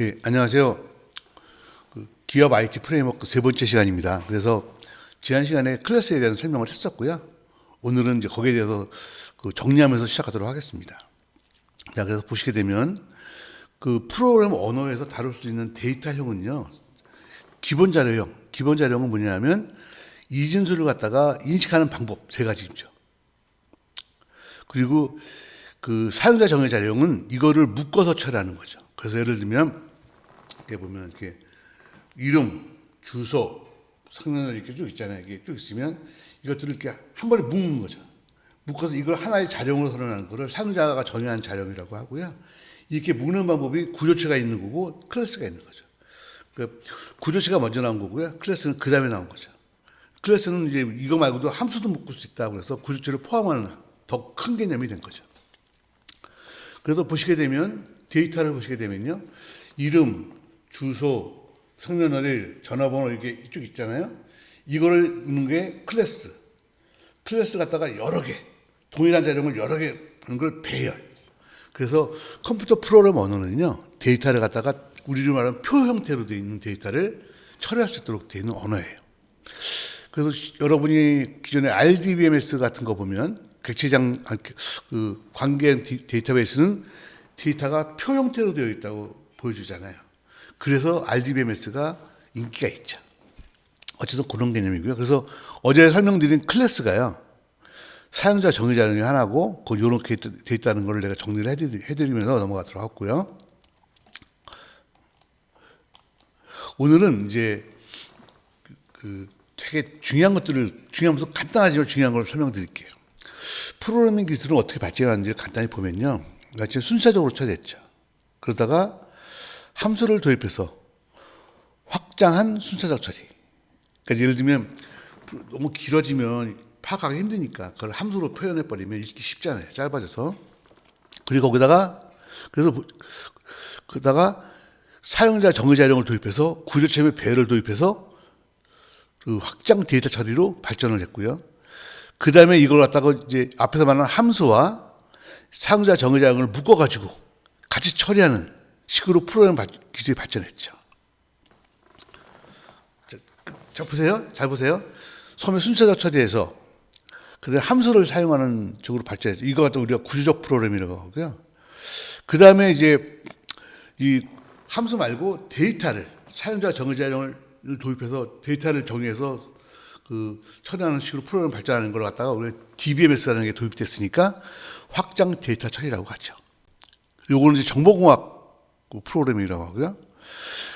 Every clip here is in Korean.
예, 안녕하세요. 그 기업 IT 프레임워크 세 번째 시간입니다. 그래서 지난 시간에 클래스에 대한 설명을 했었고요. 오늘은 이제 거기에 대해서 그 정리하면서 시작하도록 하겠습니다. 자, 그래서 보시게 되면 그 프로그램 언어에서 다룰 수 있는 데이터형은요. 기본 자료형, 기본 자료형은 뭐냐면 이진수를 갖다가 인식하는 방법 세 가지죠. 그리고 그 사용자 정의 자료형은 이거를 묶어서 처리하는 거죠. 그래서 예를 들면 이렇게 보면 이렇게 이름, 주소, 성명을 이렇게 쭉 있잖아요. 이게 쭉 있으면 이것들을 이렇게 한 번에 묶는 거죠. 묶어서 이걸 하나의 자료로 선언하는 거를 사용자가 정의한 자료이라고 하고요. 이렇게 묶는 방법이 구조체가 있는 거고 클래스가 있는 거죠. 그 구조체가 먼저 나온 거고요. 클래스는 그 다음에 나온 거죠. 클래스는 이제 이거 말고도 함수도 묶을 수 있다고 그래서 구조체를 포함하는 더 큰 개념이 된 거죠. 그래서 보시게 되면 데이터를 보시게 되면요. 이름, 주소, 성년월일, 전화번호 이게 쭉 있잖아요. 이거를 넣는 게 클래스. 클래스 갖다가 여러 개, 동일한 자료를 여러 개 하는 걸 배열. 그래서 컴퓨터 프로그램 언어는요. 데이터를 갖다가 우리로 말하면 표 형태로 되어 있는 데이터를 처리할 수 있도록 되어 있는 언어예요. 그래서 여러분이 기존에 RDBMS 같은 거 보면 객체장 아니, 그 관계 데이터베이스는 데이터가 표 형태로 되어 있다고 보여주잖아요. 그래서 RDBMS가 인기가 있죠. 어쨌든 그런 개념이고요. 그래서 어제 설명드린 클래스가요. 사용자 정의 자료이 하나고 그 요렇게 돼 있다는 걸 내가 정리를 해드리, 해드리면서 넘어가도록 하고요. 오늘은 이제 그, 그 되게 중요한 것들을 중요하면서 간단하지만 중요한 걸 설명드릴게요. 프로그래밍 기술은 어떻게 발전하는지 간단히 보면요. 지금 순차적으로 처리했죠. 그러다가 함수를 도입해서 확장한 순차적 처리. 그러니까 예를 들면 너무 길어지면 파악하기 힘드니까 그걸 함수로 표현해 버리면 읽기 쉽잖아요. 짧아져서. 그리고 거기다가 그래서 그다가 사용자 정의 자령을 도입해서 구조체의 배열을 도입해서 그 확장 데이터 처리로 발전을 했고요. 그 다음에 이걸 갖다가 이제 앞에서 말한 함수와 사용자 정의 자령을 묶어가지고 같이 처리하는 식으로 프로그램 기술이 발전했죠. 자, 자, 보세요. 잘 보세요. 처음에 순차적 처리해서 그다음 함수를 사용하는 쪽으로 발전했죠. 이거 갖다 우리가 구조적 프로그램이라고 하고요. 그 다음에 이제 이 함수 말고 데이터를 사용자 정의 자령을 도입해서 데이터를 정의해서 그 처리하는 식으로 프로그램 발전하는 걸 갖다가 우리 DBMS라는 게 도입됐으니까 확장 데이터 처리라고 하죠. 요거는 이제 정보공학 프로그램이라고 하고요.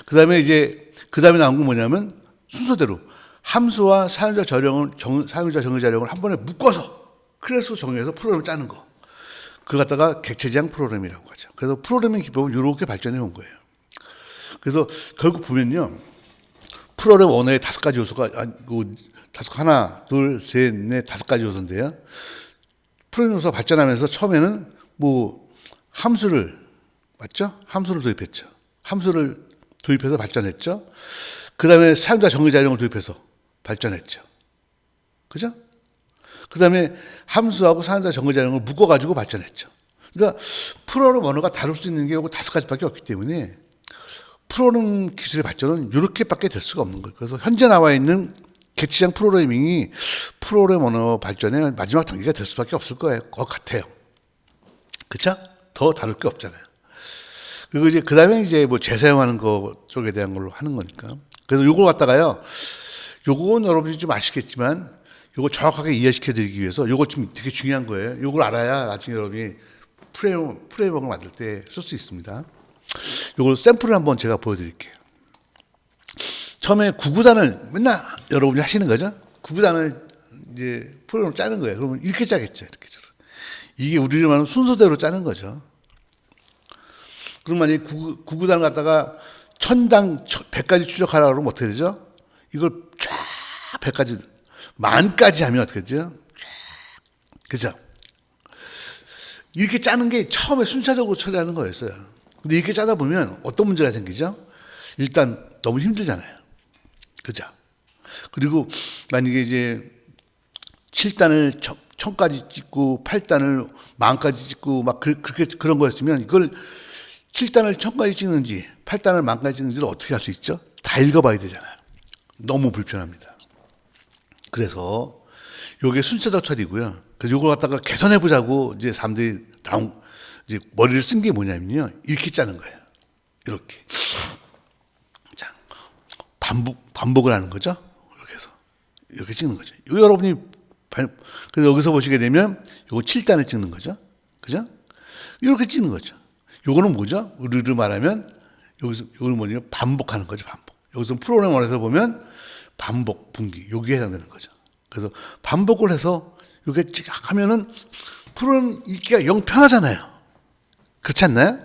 그 다음에 이제 그 다음에 나온 건 뭐냐면 순서대로 함수와 사용자 자령을 정, 사용자 정의 자령을 한 번에 묶어서 클래스 정의해서 프로그램을 짜는 거. 그걸 갖다가 객체지향 프로그램이라고 하죠. 그래서 프로그래밍 기법은 이렇게 발전해 온 거예요. 그래서 결국 보면요. 프로그램 언어의 다섯 가지 요소가 아니, 그 다섯 하나, 둘, 셋, 넷, 다섯 가지 요소인데요. 프로그램 요소가 발전하면서 처음에는 뭐 함수를 맞죠? 함수를 도입했죠. 함수를 도입해서 발전했죠. 그 다음에 사용자 정의 자령을 도입해서 발전했죠. 그죠? 그 다음에 함수하고 사용자 정의 자령을 묶어가지고 발전했죠. 그러니까 프로그램 언어가 다룰 수 있는 게 다섯 가지밖에 없기 때문에 프로그램 기술의 발전은 이렇게밖에 될 수가 없는 거예요. 그래서 현재 나와 있는 객체장 프로그래밍이 프로그램 언어 발전의 마지막 단계가 될 수밖에 없을 거예요. 것 같아요. 그쵸? 더 다룰 게 없잖아요. 그리고 이제 그 다음에 이제 뭐 재사용하는 거 쪽에 대한 걸로 하는 거니까. 그래서 요걸 갖다가요. 요건 여러분이 좀 아시겠지만 요거 정확하게 이해시켜 드리기 위해서 요거 좀 되게 중요한 거예요. 요걸 알아야 나중에 여러분이 프레임, 프레임워크를 만들 때 쓸 수 있습니다. 요걸 샘플을 한번 제가 보여드릴게요. 처음에 구구단을 맨날 여러분이 하시는 거죠. 구구단을 이제 프로그램을 짜는 거예요. 그러면 이렇게 짜겠죠. 이렇게. 이게 우리를 말하는 순서대로 짜는 거죠. 그럼 만약에 구구, 구구단을 갖다가 천당 100까지 추적하라고 그러면 어떻게 되죠? 이걸 쫙 100까지, 만까지 하면 어떻게 되죠? 쫙. 그죠? 이렇게 짜는 게 처음에 순차적으로 처리하는 거였어요. 근데 이렇게 짜다 보면 어떤 문제가 생기죠? 일단 너무 힘들잖아요. 그죠? 그리고 만약에 이제 7단을 천까지 찍고 8단을 만까지 찍고 막 그, 그렇게 그런 거였으면 이걸 7단을 천까지 찍는지 8단을 만까지 찍는지를 어떻게 할 수 있죠? 다 읽어봐야 되잖아요. 너무 불편합니다. 그래서 요게 순차적 처리고요. 그래서 요걸 갖다가 개선해 보자고 이제 사람들이 나온 이제 머리를 쓴 게 뭐냐면요. 이렇게 짜는 거예요. 이렇게. 자, 반복 반복을 하는 거죠. 이렇게 해서 이렇게 찍는 거죠. 요 여러분이 발- 그래서 여기서 보시게 되면 요거 7단을 찍는 거죠. 그죠? 이렇게 찍는 거죠. 요거는 뭐죠? 우리로 말하면 여기서 요거는 뭐냐면 반복하는 거죠. 반복. 여기서 프로그램 원에서 보면 반복 분기 여기에 해당되는 거죠. 그래서 반복을 해서 이렇게 찍 하면은 프로그램 읽기가 영 편하잖아요. 그렇지 않나요?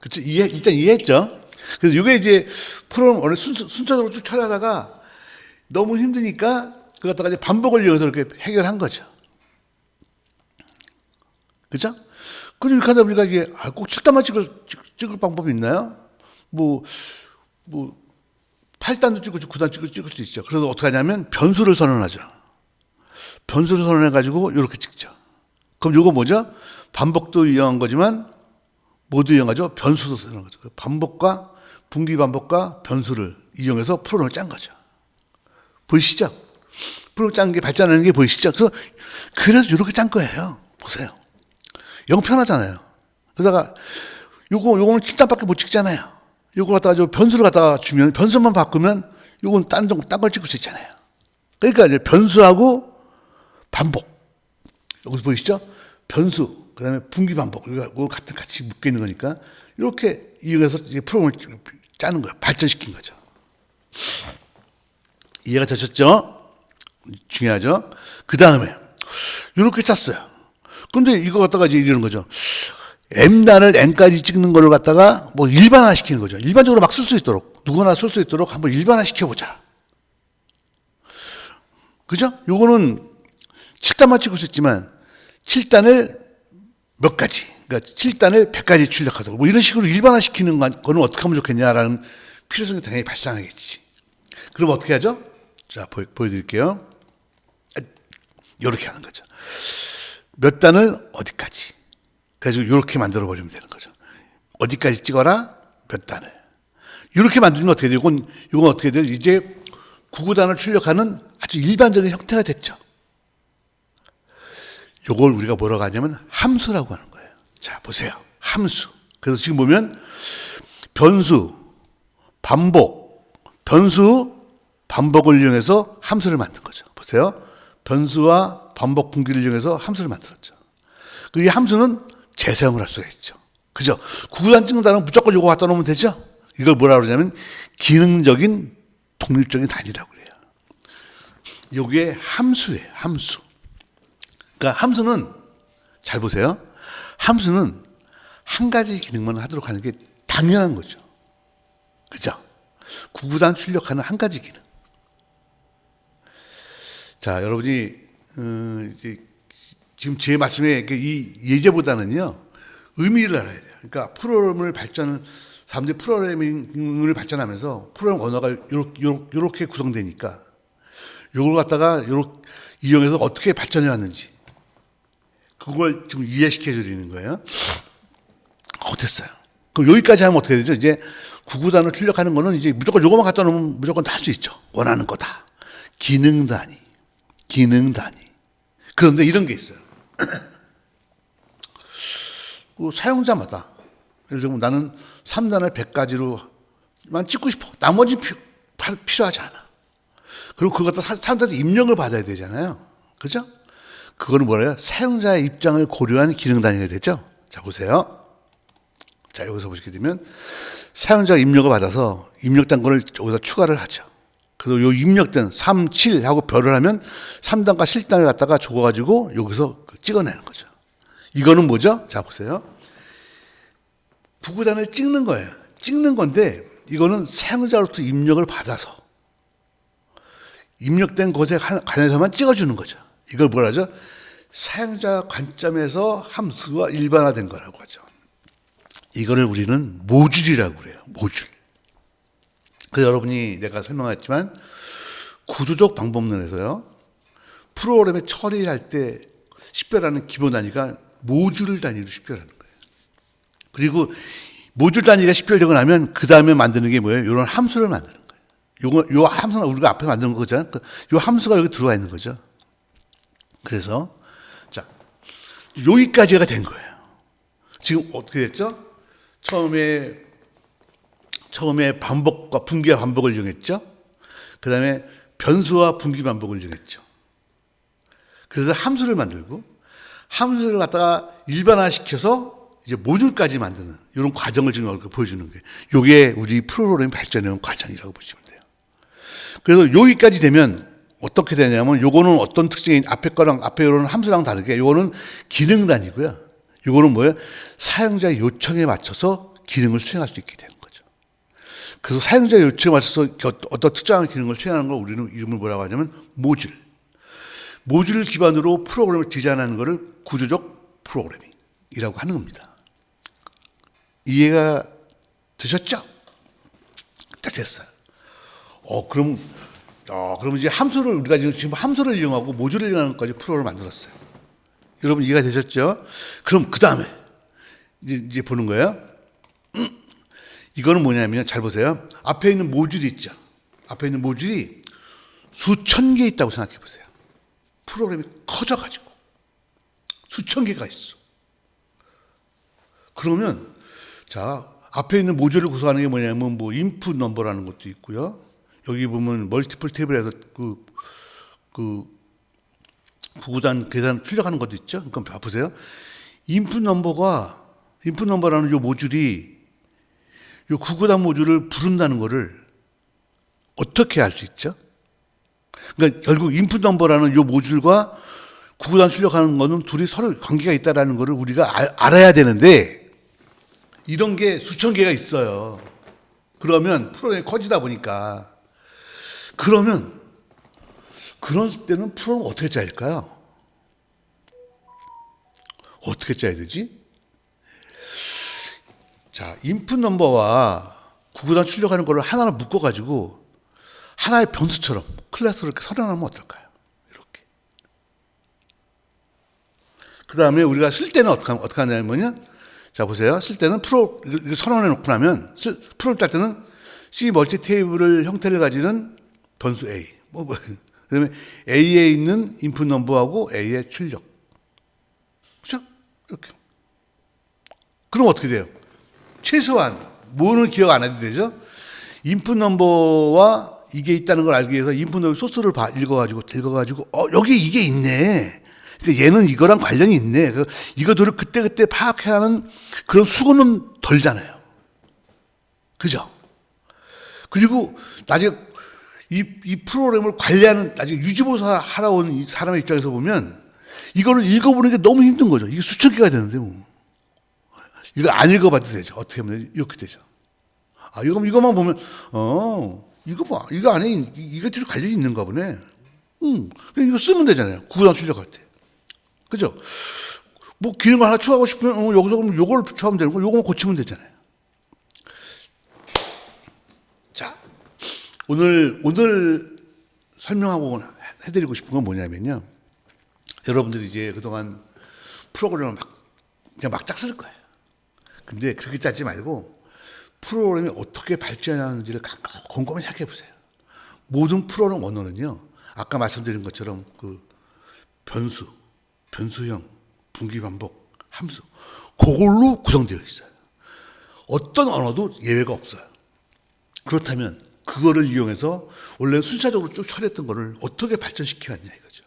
그치 이해 일단 이해했죠. 그래서 이게 이제 프로그램 원래 순서, 순차적으로 쭉 처리하다가 너무 힘드니까 그 갖다가 이제 반복을 이용해서 이렇게 해결한 거죠. 그죠? 이렇게 하다 보니까 이게 아, 꼭 7단만 찍을, 찍- 찍을 방법이 있나요? 뭐, 뭐, 8단도 찍고 9단 찍을, 찍을 수 있죠. 그래서 어떻게 하냐면 변수를 선언하죠. 변수를 선언해가지고 이렇게 찍죠. 그럼 요거 뭐죠? 반복도 이용한 거지만 모두 이용하죠. 변수도 쓰는 거죠. 반복과 분기 반복과 변수를 이용해서 프로그램을 짠 거죠. 보이시죠? 프로그램 짠 게 발전하는 게 보이시죠? 그래서 그래서 이렇게 짠 거예요. 보세요. 영 편하잖아요. 그러다가 요거 요거는 7단밖에 못 찍잖아요. 요거 갖다가 저 변수를 갖다가 주면 변수만 바꾸면 요건 딴딴걸 찍을 수 있잖아요. 그러니까 이제 변수하고 반복 여기서 보이시죠? 변수, 그 다음에 분기 반복, 이거 같은 같이 묶여 있는 거니까, 이렇게 이용해서 프로그램을 짜는 거예요. 발전시킨 거죠. 이해가 되셨죠? 중요하죠? 그 다음에, 이렇게 짰어요. 근데 이거 갖다가 이제 이러는 거죠. M단을 N까지 찍는 걸로 갖다가 뭐 일반화 시키는 거죠. 일반적으로 막 쓸 수 있도록, 누구나 쓸 수 있도록 한번 일반화 시켜보자. 그죠? 요거는 7단만 찍을 수 있지만 7단을 몇 가지, 그러니까 7단을 100가지 출력하도록 뭐 이런 식으로 일반화 시키는 거는 어떻게 하면 좋겠냐라는 필요성이 당연히 발생하겠지. 그럼 어떻게 하죠? 자, 보여, 보여드릴게요. 이렇게 하는 거죠. 몇 단을 어디까지. 그래서 이렇게 만들어 버리면 되는 거죠. 어디까지 찍어라? 몇 단을. 이렇게 만들면 어떻게 되고, 이건, 이건 어떻게 돼요? 이제 구구단을 출력하는 아주 일반적인 형태가 됐죠. 요걸 우리가 뭐라고 하냐면 함수라고 하는 거예요. 자, 보세요. 함수. 그래서 지금 보면 변수, 반복, 변수, 반복을 이용해서 함수를 만든 거죠. 보세요. 변수와 반복 분기를 이용해서 함수를 만들었죠. 그이 함수는 재사용을 할 수가 있죠. 그죠? 구구단 찍는다는 무조건 요거 갖다 놓으면 되죠? 이걸 뭐라 그러냐면 기능적인 독립적인 단위라고 그래요. 요게 함수예요. 함수. 그러니까 함수는 잘 보세요. 함수는 한 가지 기능만 하도록 하는 게 당연한 거죠. 그죠? 구구단 출력하는 한 가지 기능. 자, 여러분이 어, 이제 지금 제 말씀에 이렇게 이 예제보다는요 의미를 알아야 돼요. 그러니까 프로그램을 발전을 사람들이 프로그래밍을 발전하면서 프로그램 언어가 요렇게 구성되니까 요걸 갖다가 요렇게 이용해서 어떻게 발전해 왔는지 그걸 좀 이해시켜 드리는 거예요. 어, 됐어요. 그럼 여기까지 하면 어떻게 되죠? 이제 구구단을 출력하는 거는 이제 무조건 요거만 갖다 놓으면 무조건 다 할 수 있죠. 원하는 거다. 기능 단위. 기능 단위. 그런데 이런 게 있어요. 그 사용자마다 예를 들면 나는 3단을 100가지로만 찍고 싶어. 나머지 피, 필요하지 않아. 그리고 갖다 사람들한테 입력을 받아야 되잖아요. 그죠? 그거는 뭐래요? 사용자의 입장을 고려한 기능 단위가 되죠? 자, 보세요. 자, 여기서 보시게 되면 사용자 입력을 받아서 입력 단권을 여기다 추가를 하죠. 그래서 요 입력된 3, 7 하고 별을 하면 3단과 7단을 갖다가 적어가지고 여기서 찍어내는 거죠. 이거는 뭐죠? 자, 보세요. 구구단을 찍는 거예요. 찍는 건데 이거는 사용자로부터 입력을 받아서 입력된 것에 관해서만 찍어주는 거죠. 이걸 뭐라 하죠? 사용자 관점에서 함수가 일반화된 거라고 하죠. 이거를 우리는 모듈이라고 그래요. 모듈. 그래서 여러분이 내가 설명했지만 구조적 방법론에서요. 프로그램에 처리할 때 식별하는 기본 단위가 모듈 단위로 식별하는 거예요. 그리고 모듈 단위가 식별되고 나면 그 다음에 만드는 게 뭐예요? 이런 함수를 만드는 거예요. 요거 요 함수는 우리가 앞에 만든 거잖아요. 그- 요 함수가 여기 들어와 있는 거죠. 그래서 자 여기까지가 된 거예요. 지금 어떻게 됐죠? 처음에 처음에 반복과 분기와 반복을 이용했죠. 그 다음에 변수와 분기 반복을 이용했죠. 그래서 함수를 만들고 함수를 갖다가 일반화시켜서 이제 모듈까지 만드는 이런 과정을 지금 보여주는 게 이게 우리 프로그램 발전의 과정이라고 보시면 돼요. 그래서 여기까지 되면 어떻게 되냐면 요거는 어떤 특징이 앞에 거랑 앞에 요런 함수랑 다르게 요거는 기능 단위고요. 요거는 뭐예요? 사용자 요청에 맞춰서 기능을 수행할 수 있게 되는 거죠. 그래서 사용자 요청에 맞춰서 겨- 어떤 특정한 기능을 수행하는 걸 우리는 이름을 뭐라고 하냐면 모듈. 모듈 기반으로 프로그램을 디자인하는 것을 구조적 프로그래밍이라고 하는 겁니다. 이해가 되셨죠? 딱 됐어요. 어, 그럼, 어, 그럼 이제 함수를, 우리가 지금, 함수를 이용하고 모듈을 이용하는 것까지 프로그램을 만들었어요. 여러분 이해가 되셨죠? 그럼 그 다음에 이제, 이제 보는 거예요. 음, 이거는 뭐냐면 잘 보세요. 앞에 있는 모듈이 있죠. 앞에 있는 모듈이 수천 개 있다고 생각해 보세요. 프로그램이 커져가지고 수천 개가 있어. 그러면 자 앞에 있는 모듈을 구성하는 게 뭐냐면 뭐 인풋 넘버라는 것도 있고요. 여기 보면 멀티플 테이블에서 그, 그 구구단 계산 출력하는 것도 있죠. 그럼 보세요. 인풋 넘버가 인풋 넘버라는 요 모듈이 요 구구단 모듈을 부른다는 거를 어떻게 알 수 있죠? 그러니까 결국 인풋 넘버라는 요 모듈과 구구단 출력하는 거는 둘이 서로 관계가 있다라는 거를 우리가 알, 알아야 되는데 이런 게 수천 개가 있어요. 그러면 프로그램이 커지다 보니까 그러면 그런 때는 프로그램 어떻게 짜일까요? 어떻게 짜야 되지? 자, 인풋 넘버와 구구단 출력하는 거를 하나로 묶어 가지고 하나의 변수처럼 클래스를 이렇게 설정하면 어떨까요? 이렇게. 그 다음에 우리가 쓸 때는 어떻게, 어떻게 하냐면요. 자, 보세요. 쓸 때는 프로, 선언해 놓고 나면, 쓸, 프로를 짤 때는 C 멀티 테이블을 형태를 가지는 변수 A. 뭐, 뭐. 그 다음에 A에 있는 인풋 넘버하고 A의 출력. 그죠? 이렇게. 그럼 어떻게 돼요? 최소한, 뭐는 기억 안 해도 되죠? 인풋 넘버와 이게 있다는 걸 알기 위해서 인풋 넘버 소스를 봐, 읽어가지고, 읽어가지고, 어, 여기 이게 있네. 그러니까 얘는 이거랑 관련이 있네. 그 이거들을 그때그때 파악해야 하는 그런 수고는 덜잖아요. 그죠? 그리고 나중에 이, 이 프로그램을 관리하는, 나중에 유지보사 하러 온이 사람의 입장에서 보면 이거를 읽어보는 게 너무 힘든 거죠. 이게 수천 개가 되는데 뭐. 이거 안 읽어봐도 되죠. 어떻게 하면 이렇게 되죠. 아, 이거, 이것만 보면, 어, 이거 봐. 이거 안에, 이- 이것들이 관련이 있는가 보네. 음, 이거 쓰면 되잖아요. 구구단 출력할 때. 그죠? 뭐 기능을 하나 추가하고 싶으면, 어, 여기서 그럼 요걸 추가하면 되는 거, 요거만 고치면 되잖아요. 오늘, 오늘 설명하고 해드리고 싶은 건 뭐냐면요. 여러분들이 이제 그동안 프로그램을 막, 그냥 막짝 쓸 거예요. 근데 그렇게 짜지 말고 프로그램이 어떻게 발전하는지를 곰곰이 생각해 보세요. 모든 프로그램 언어는요, 아까 말씀드린 것처럼 그 변수, 변수형, 분기 반복, 함수, 그걸로 구성되어 있어요. 어떤 언어도 예외가 없어요. 그렇다면 그거를 이용해서 원래 순차적으로 쭉 처리했던 거를 어떻게 발전시켜 왔냐 이거죠.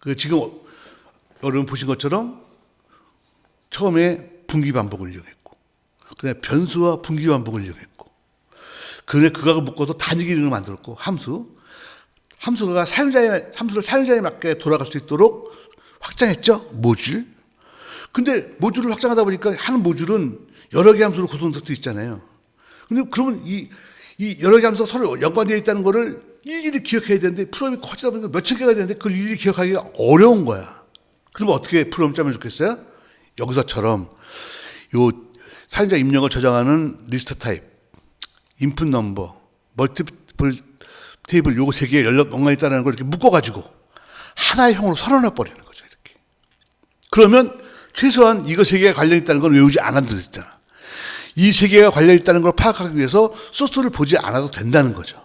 그 지금 어- 여러분 보신 것처럼 처음에 분기 반복을 이용했고, 그다음에 변수와 분기 반복을 이용했고, 그다음에 그각을 묶어서 단위 기능을 만들었고 함수, 함수가 사용자의 함수를 사용자에 맞게 돌아갈 수 있도록 확장했죠 모듈. 근데 모듈을 확장하다 보니까 한 모듈은 여러 개 함수로 구성될 수 있잖아요. 근데 그러면 이, 이 여러 개 함수가 서로 연관되어 있다는 거를 일일이 기억해야 되는데 프로그램이 커지다 보니까 몇천 개가 되는데 그걸 일일이 기억하기가 어려운 거야. 그러면 어떻게 프로그램 짜면 좋겠어요? 여기서처럼 요 사용자 입력을 저장하는 리스트 타입, 인풋 넘버, 멀티플 테이블 요거 세 개에 연락 연관이 있다는 걸 이렇게 묶어가지고 하나의 형으로 선언해 버리는 거죠. 이렇게. 그러면 최소한 이거 세 개가 관련 있다는 건 외우지 않아도 됐잖아. 이세 개가 관련 있다는 걸 파악하기 위해서 소스를 보지 않아도 된다는 거죠.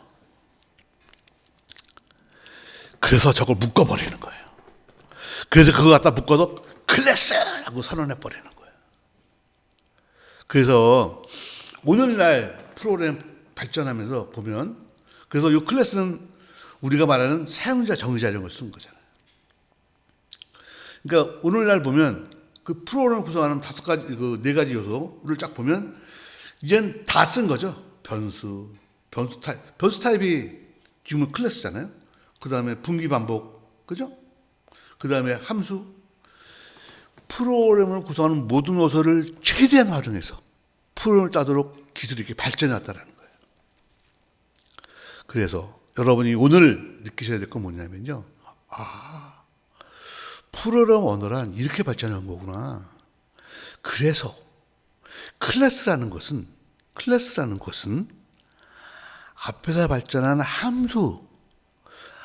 그래서 저걸 묶어버리는 거예요. 그래서 그거 갖다 묶어서 클래스라고 선언해버리는 거예요. 그래서 오늘날 프로그램 발전하면서 보면 그래서 이 클래스는 우리가 말하는 사용자 정의자 이런 걸 쓰는 거잖아요. 그러니까 오늘날 보면 그 프로그램을 구성하는 다섯 가지 그 네 가지 요소를 쫙 보면 이젠 다 쓴 거죠. 변수, 변수 타입, 변수 타입이 지금은 클래스잖아요. 그 다음에 분기 반복, 그죠? 그 다음에 함수. 프로그램을 구성하는 모든 요소를 최대한 활용해서 프로그램을 따도록 기술이 이렇게 발전해 왔다는 거예요. 그래서 여러분이 오늘 느끼셔야 될 건 뭐냐면요. 아, 프로그램 언어란 이렇게 발전한 거구나. 그래서 클래스라는 것은 클래스라는 것은 앞에서 발전한 함수,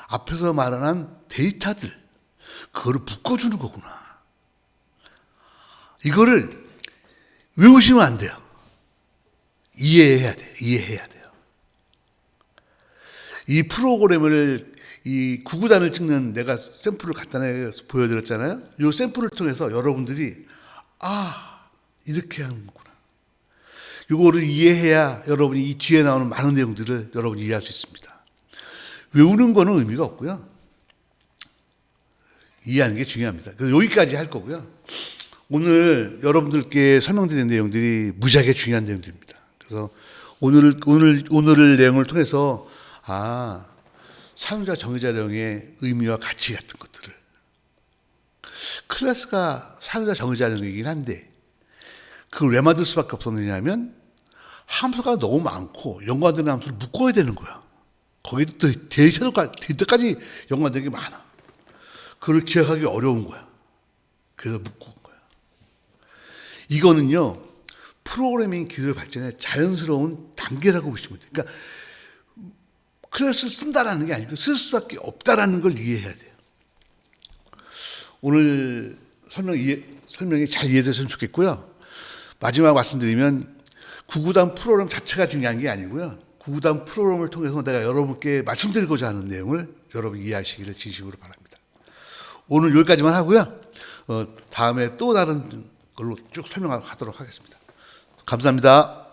앞에서 말한 데이터들 그거를 묶어주는 거구나. 이거를 외우시면 안 돼요. 이해해야 돼요. 이해해야 돼요. 이 프로그램을 이 구구단을 찍는 내가 샘플을 간단하게 보여드렸잖아요. 이 샘플을 통해서 여러분들이 아 이렇게 하는 거구나. 이거를 이해해야 여러분이 이 뒤에 나오는 많은 내용들을 여러분이 이해할 수 있습니다. 외우는 거는 의미가 없고요. 이해하는 게 중요합니다. 그래서 여기까지 할 거고요. 오늘 여러분들께 설명드린 내용들이 무지하게 중요한 내용들입니다. 그래서 오늘 오늘 오늘 내용을 통해서 아 사용자 정의자 내용의 의미와 가치 같은 것들을 클래스가 사용자 정의자 내용이긴 한데 그걸 왜 만들 수밖에 없었느냐면 함수가 너무 많고 연관되는 함수를 묶어야 되는 거야. 거기도 또 데이터까지, 연관되는 게 많아. 그걸 기억하기 어려운 거야. 그래서 묶은 거야. 이거는요, 프로그래밍 기술 발전의 자연스러운 단계라고 보시면 돼요. 그러니까 클래스를 쓴다라는 게 아니고 쓸 수밖에 없다라는 걸 이해해야 돼요. 오늘 설명 이해, 설명이 잘 이해됐으면 좋겠고요. 마지막 말씀드리면 구구단 프로그램 자체가 중요한 게 아니고요. 구구단 프로그램을 통해서 내가 여러분께 말씀드리고자 하는 내용을 여러분 이해하시기를 진심으로 바랍니다. 오늘 여기까지만 하고요. 어, 다음에 또 다른 걸로 쭉 설명하도록 하겠습니다. 감사합니다.